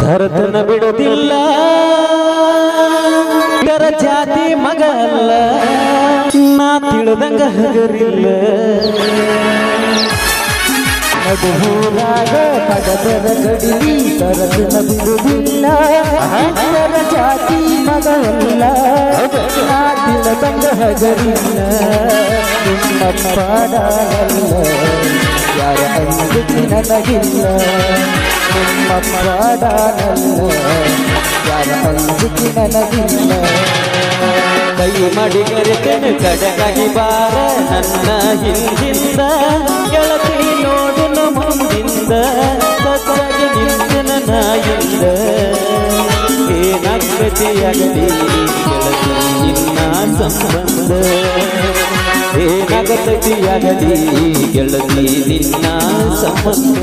ತರತನ ಬಿಡೋದಿಲ್ಲ ಇದರ ಜಾತಿ ಮಗ ಅಲ್ಲ ನಾ ತಿಳಿದಂಗ ಹಗರಿಲ್ಲ. ನಡುಹೂರಾಗ ಪಡದರ ಗಡಿ, ಧರತನ ಬಿಡುವುದಿಲ್ಲ. ಇದರ ಜಾತಿ ಮಗಲ್ಲ ನಾ ತಿಳಿದಂಗ ಹಗರಿಲ್ಲ. ನಿಮ್ಮ ಪಾಡಲ್ಲ ಅಂದಿಗೆ ನನಗಿಲ್ಲ ನಿಮ್ಮ ಪಾಡಲ್ಲ ಯಾರ ಅಂದಿಗೆ ನನಗಿಲ್ಲ ಕೈ ಮಾಡಿ ಕರೆತೇನೆ ಕಡಗಾಗಿ ಬಾರ, ನನ್ನ ಹಿಂದಿಂದ. ಗೆಳತಿ ನೋಡು ಮುಂದಿಂದ. ಸತ್ತಾಗಿ ನಿಂತನ ನಾಯಿಂದ ಏನಾಗತಿಯಾಗಲಿ ಗೆಳತಿ, ನಿನ್ನ ಸಂಬಂಧ? ಏನಾಗತಿಯಾಗಲಿ ಗೆಳತಿ ನಿನ್ನ ಸಂಬಂಧ.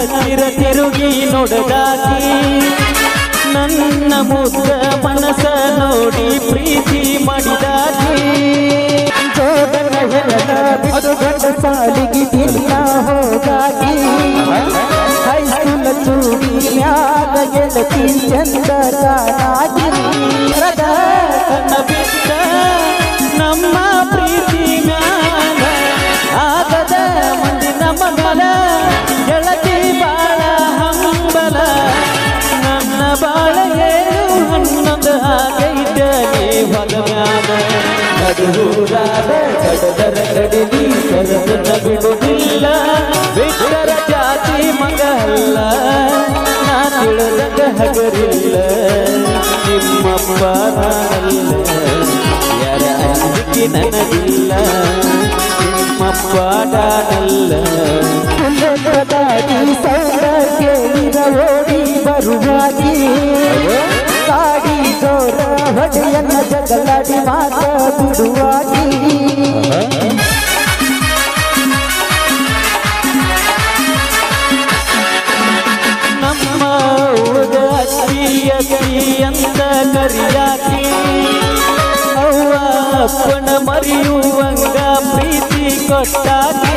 ಹತ್ತಿರ ತಿರುಗಿ ನೋಡದಾಗಿ ನನ್ನ ಮುದ್ದ ಮನಸ ನೋಡಿ ಪ್ರೀತಿ ಮಾಡಿದಾಗಿ ಸಾಲಿಗೆ ದಿನ ಹೋಗಾಗಿ ಹೈಸ್ಕೂಲ ಚೂಡಿ ಮ್ಯಾಗ ಗೆಳತಿ ಚಂದ ನಡುರಾದ ಕಡದರ ಕಡಿಲಿ ಕರದನ ಬಿಡುವುದಿಲ್ಲ ಬಿಟ್ಟರ ಜಾತಿ ಮಗ ಅಲ್ಲ ನಾ ತಿಳಿದಂಗ ಹಗರಿಲ್ಲ ಓಡಿ ಬರುವಾಗಿ. ಜಗಲಾಡಿ ಮಾತ ಬಿಡುವಾಗಿ ನಮ್ಮ ಉಳಿದ ಅಕ್ಕಿ ಅಕ್ಕಿ ಅಂತ ಕರಿಯಾಕಿ ಅವ್ವ ಅಪ್ಪನ ಮರೆಯುವಂಗ ಪ್ರೀತಿ ಕೊಟ್ಟಾಕಿ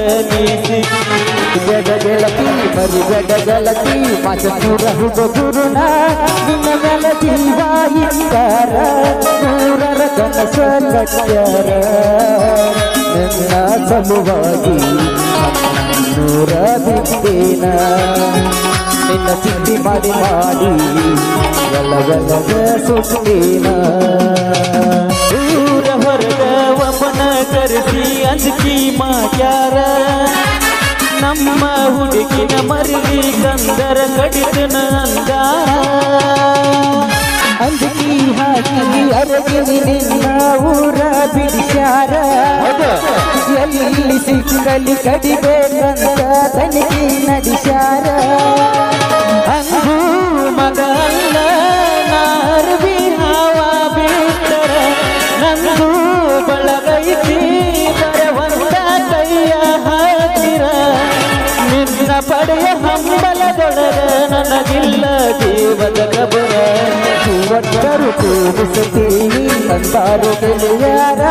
ಹಂಗ ನೀಸಿ ಬೆಡ ಗೆಳತಿ ಬರಿ ಬೆಡ ಗೆಳತಿ ಮಾತ ದೂರ ಹುಡುಗುರುನ ನಿನ್ನ ಮೇಲೆ ಜೀವ ಇದ್ದಾರ ನೂರರ ಕನಸ ಕಟ್ಟ್ಯಾರ ನಿನ್ನ ಸಲುವಾಗಿ ನೂರ ಬಿದ್ದೇನ ನಿನ್ನ ಚಿಂತೆ ಮಾಡಿ ಮಾಡಿ ಎಲ್ಲವೆಲ್ಲಗ ಸುತ್ತೇನ ಊರ ಹೊರಗ ಒಬ್ಬನ ಅಂಜಿ ಅಂಜಿಕಿ ಮಾಡ್ಯಾರ. ನಮ್ಮ ಹುಡುಗಿನ ಮರಿದಿ ಕಂದರ ಕಡಿತನ ಅಂದಾರ ಅಂಜಿ ಹಾಕಿ ಅರಗಿ ನಿನ್ನ ಊರ ಬಿಡಿಸ್ಯಾರ. ಎಲ್ಲಿ ಸಿಕ್ಕಲಿ ಕಡಿಬೇಕಂತ ತನಿಖೆ ನಡೆಸ್ಯಾರ. ಹಂಬಲದೊಳಗ ನನಗಿಲ್ಲ ದೇವದ ಕಬರ ಒಟ್ಟರು ಕೂಡಿಸುತ್ತೀನಿ ಅಂದಾರು ಗೆಳೆಯಾರ,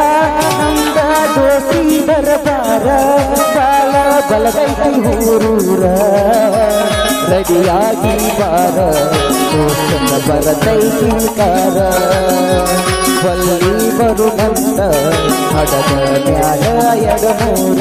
ನಂದ ದೋಸಿ ಬರಬಾರ ಬಾಲ ಬಲಗೈತಿ ಊರೂರ. ರೆಡಿಯಾಗಿ ಬಾರ, ದೋಸ್ತನ ಬರತೈತಿ ಕಾರ. ಬಲ್ಲಿ ಬರು ನಂದ ಮ್ಯಾಲ ಎಡಮೂರ.